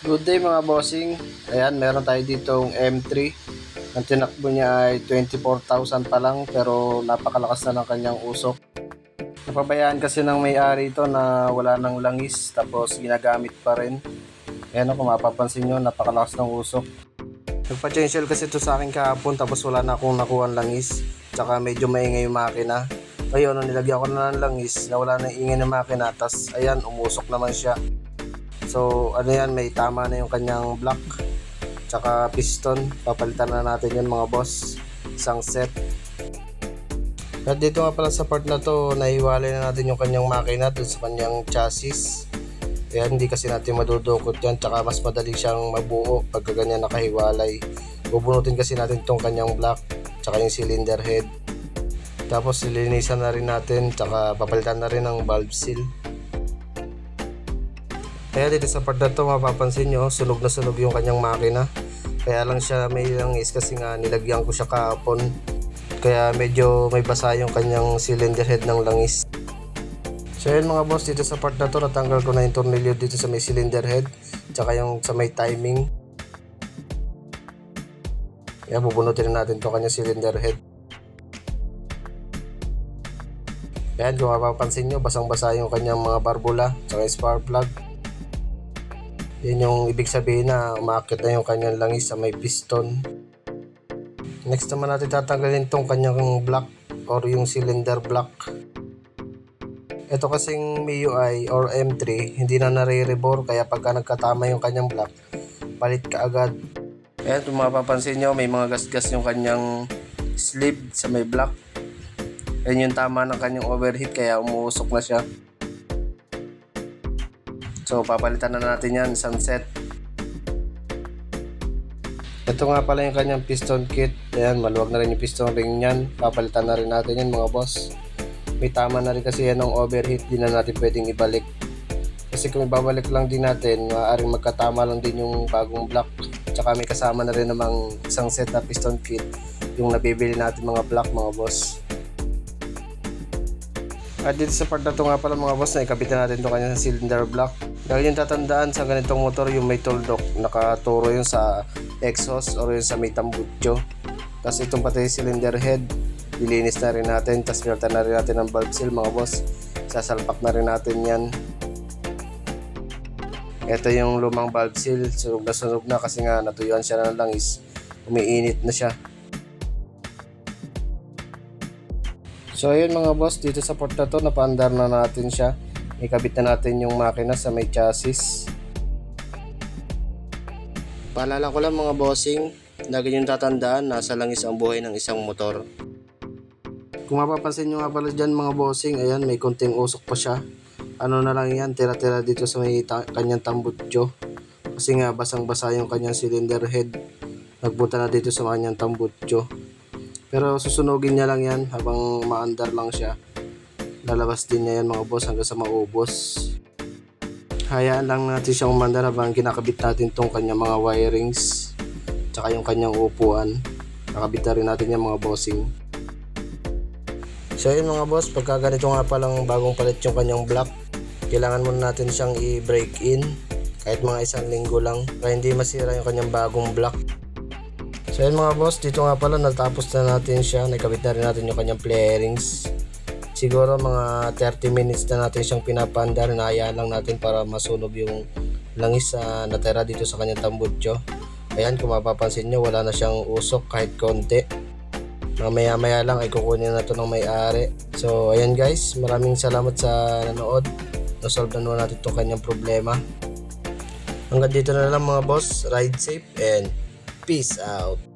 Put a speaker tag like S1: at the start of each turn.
S1: Good day mga bossing. Ayan, meron tayo ditong M3. Ang tinakbo niya ay 24,000 pa lang pero napakalakas na ng kanyang usok. Napabayaan kasi ng may-ari ito na wala ng langis tapos ginagamit pa rin. Ayan kung mapapansin nyo, napakalakas ng usok. Nagpa-change kasi ito sa akin kahapon tapos wala na akong nakuha ng langis. Tsaka medyo maingay yung makina. Ayun, nilagyan ko na ng langis na wala na ingay ng makina tapos ayan, umusok naman siya. So, ano yan, may tama na yung kanyang block. Tsaka piston. Papalitan na natin yan mga boss. Isang set. At dito nga pala sa part na to, nahiwalay na natin yung kanyang makina dun sa kanyang chassis. Kaya hindi kasi natin madudukot yan. Tsaka mas madali siyang mabuo pagka ganyan nakahiwalay. Bubunutin kasi natin tong kanyang block. Tsaka yung cylinder head. Tapos silinisan na rin natin. Tsaka papalitan na rin ng valve seal. Kaya dito sa part na to mapapansin nyo, sunog na sunog yung kanyang makina. Kaya lang siya may langis kasi nga nilagyan ko siya kahapon. Kaya medyo may basa yung kanyang cylinder head ng langis. So yun mga boss, dito sa part na to natanggal ko na yung tornilyo dito sa may cylinder head. Tsaka yung sa may timing. Kaya bubunutin na natin to kanyang cylinder head. Ayan, kung mapapansin nyo, basang-basa yung kanyang mga barbula, tsaka spark plug. Yan yung ibig sabihin na umakit na yung kanyang langis sa may piston. Next naman natin tatanggalin tong kanyang block or yung cylinder block. Ito kasing MIUI or M3, hindi na nare-rebore kaya pagka nagkatama yung kanyang block, palit ka agad. Ayan, kung mapapansin nyo, may mga gasgas yung kanyang sleeve sa may block. Yan yung tama ng kanyang overheat kaya umuusok na siya. So, papalitan na natin yan, sunset. Ito nga pala yung kanyang piston kit. Ayan, maluwag na rin yung piston ring niyan. Papalitan na rin natin yan mga boss. May tama na rin kasi yan ng overheat. Di na natin pwedeng ibalik. Kasi kung ibabalik lang din natin, maaaring magkatama lang din yung bagong block. Tsaka may kasama na rin namang isang set na piston kit. Yung nabibili natin mga block mga boss. At dito sa part na to nga pala mga boss, na ikapitan natin ito kanya sa cylinder block. Dahil yung tatandaan sa ganitong motor, yung may tuldok, nakaturo yun sa exhaust or yun sa may tambutso. Tapos itong pati cylinder head, ilinis na rin natin, tapos pinalitan na rin natin ng valve seal mga boss. Sasalpak na rin natin yan. Ito yung lumang valve seal, sunog na sunog na kasi nga natuyuan siya ng langis. Umiinit na siya. So ayun mga boss, dito sa port na to, napaandar na natin siya. Ikabit na natin yung makina sa may chassis. Paalala ko lang mga bossing, lagi yung tatandaan, nasa langis ang buhay ng isang motor. Kung mapapansin nyo nga pala dyan mga bossing, ayan may konting usok pa siya. Ano na lang yan, tira-tira dito sa may ta- kanyang tambutso. Kasi nga basang-basa yung kanyang cylinder head. Nagpunta na dito sa kanyang tambutso. Pero susunugin niya lang yan habang maandar lang siya. Lalabas din niya yan mga boss hanggang sa maubos. Hayaan lang natin siyang umandar habang kinakabit natin tong kanyang mga wirings. Tsaka yung kanyang upuan. Nakabit na rin natin yung mga bossing. So yun mga boss, pagka ganito nga palang bagong palit yung kanyang block, kailangan muna natin siyang i-break in kahit mga isang linggo lang para hindi masira yung kanyang bagong block. So yun mga boss, dito nga pala natapos na natin siya. Nakabit na rin natin yung kanyang flarings. Siguro mga 30 minutes na natin siyang pinapandar. Hinahayaan lang natin para masunog yung langis sa natera dito sa kanyang tambutso. Ayan, kung mapapansin nyo, wala na siyang usok kahit konti. Mamaya maya lang ay kukunin na to ng may-ari. So ayan guys, maraming salamat sa nanood. Nasolve na naman natin itong kanyang problema. Hanggang dito na lang mga boss. Ride safe and Peace out.